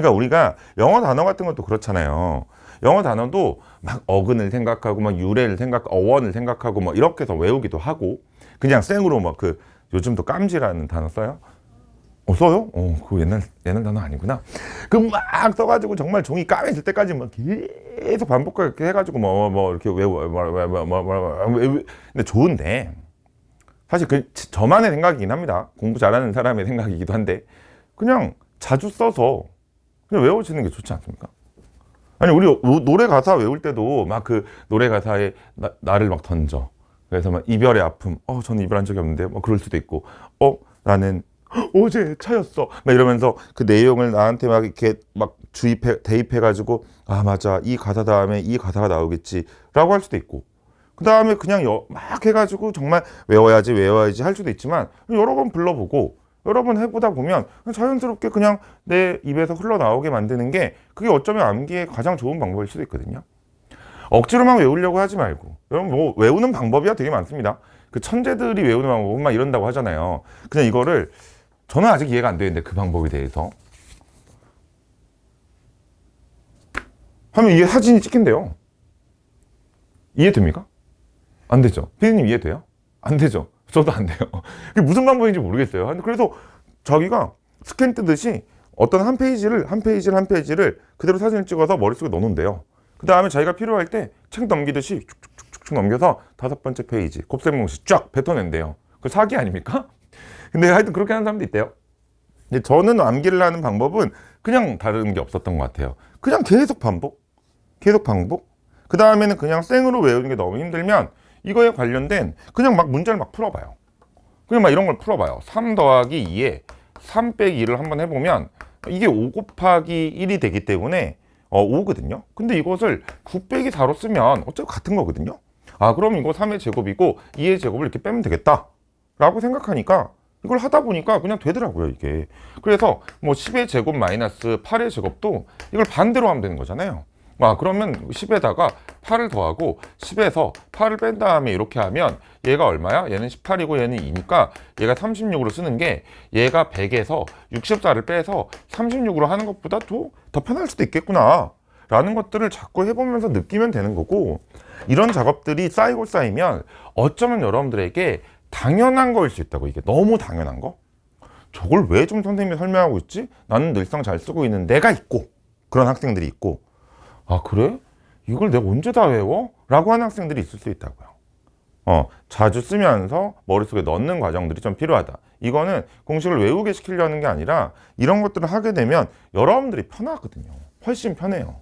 그러니까 우리가 영어 단어 같은 것도 그렇잖아요. 영어 단어도 막 어근을 생각하고 막 유래를 생각, 어원을 생각하고 뭐 이렇게 해서 외우기도 하고 그냥 생으로 막 그 요즘도 깜지라는 단어 써요? 어 써요? 어, 그 옛날 옛날 단어 아니구나. 그 막 써가지고 정말 종이 까매질 때까지 막 계속 반복하게 해가지고 뭐 뭐 이렇게 외워 뭐 뭐 뭐뭐 근데 좋은데 사실 그 저만의 생각이긴 합니다. 공부 잘하는 사람의 생각이기도 한데 그냥 자주 써서 그냥 외워지는 게 좋지 않습니까? 아니 우리 로- 노래 가사 외울 때도 막 그 노래 가사에 나, 나를 막 던져. 그래서 막 이별의 아픔. 어 저는 이별한 적이 없는데 뭐 그럴 수도 있고. 어 나는 어제 차였어. 막 이러면서 그 내용을 나한테 막 이렇게 막 주입해 대입해 가지고 아 맞아 이 가사 다음에 이 가사가 나오겠지 라고 할 수도 있고. 그 다음에 그냥 여- 막 해가지고 정말 외워야지 외워야지 할 수도 있지만 여러 번 불러보고 여러 번 해보다 보면 자연스럽게 그냥 내 입에서 흘러나오게 만드는 게 그게 어쩌면 암기에 가장 좋은 방법일 수도 있거든요. 억지로만 외우려고 하지 말고 여러분 뭐 외우는 방법이야 되게 많습니다. 그 천재들이 외우는 방법은 막 이런다고 하잖아요. 그냥 이거를 저는 아직 이해가 안 되는데 그 방법에 대해서 하면 이게 사진이 찍힌대요. 이해됩니까? 안 되죠. 피디님 이해돼요? 안 되죠. 저도 안 돼요. 그게 무슨 방법인지 모르겠어요. 그래서 자기가 스캔 뜨듯이 어떤 한 페이지를 한 페이지를 한 페이지를 그대로 사진을 찍어서 머릿속에 넣어놓는데요. 그 다음에 자기가 필요할 때 책 넘기듯이 쭉쭉쭉쭉 넘겨서 다섯 번째 페이지 곱셈공식 쫙 뱉어낸대요. 그 사기 아닙니까? 근데 하여튼 그렇게 하는 사람도 있대요. 근데 저는 암기를 하는 방법은 그냥 다른 게 없었던 것 같아요. 그냥 계속 반복, 계속 반복. 그 다음에는 그냥 생으로 외우는 게 너무 힘들면 이거에 관련된 그냥 막 문제를 막 풀어봐요. 그냥 막 이런 걸 풀어봐요. 3 더하기 2에 3 빼기 2를 한번 해보면 이게 5 곱하기 1이 되기 때문에 어, 5거든요. 근데 이것을 9 빼기 4로 쓰면 어차피 같은 거거든요. 아, 그럼 이거 3의 제곱이고 2의 제곱을 이렇게 빼면 되겠다. 라고 생각하니까 이걸 하다 보니까 그냥 되더라고요, 이게. 그래서 뭐 10의 제곱 마이너스 8의 제곱도 이걸 반대로 하면 되는 거잖아요. 아, 그러면 10에다가 8을 더하고 10에서 8을 뺀 다음에 이렇게 하면 얘가 얼마야? 얘는 18이고 얘는 2니까 얘가 36으로 쓰는 게 얘가 100에서 64를 빼서 36으로 하는 것보다 더, 더 편할 수도 있겠구나. 라는 것들을 자꾸 해보면서 느끼면 되는 거고 이런 작업들이 쌓이고 쌓이면 어쩌면 여러분들에게 당연한 거일 수 있다고 이게 너무 당연한 거 저걸 왜 좀 선생님이 설명하고 있지? 나는 늘상 잘 쓰고 있는 내가 있고 그런 학생들이 있고 아 그래? 이걸 내가 언제 다 외워? 라고 하는 학생들이 있을 수 있다고요. 어, 자주 쓰면서 머릿속에 넣는 과정들이 좀 필요하다. 이거는 공식을 외우게 시키려는 게 아니라 이런 것들을 하게 되면 여러분들이 편하거든요. 훨씬 편해요.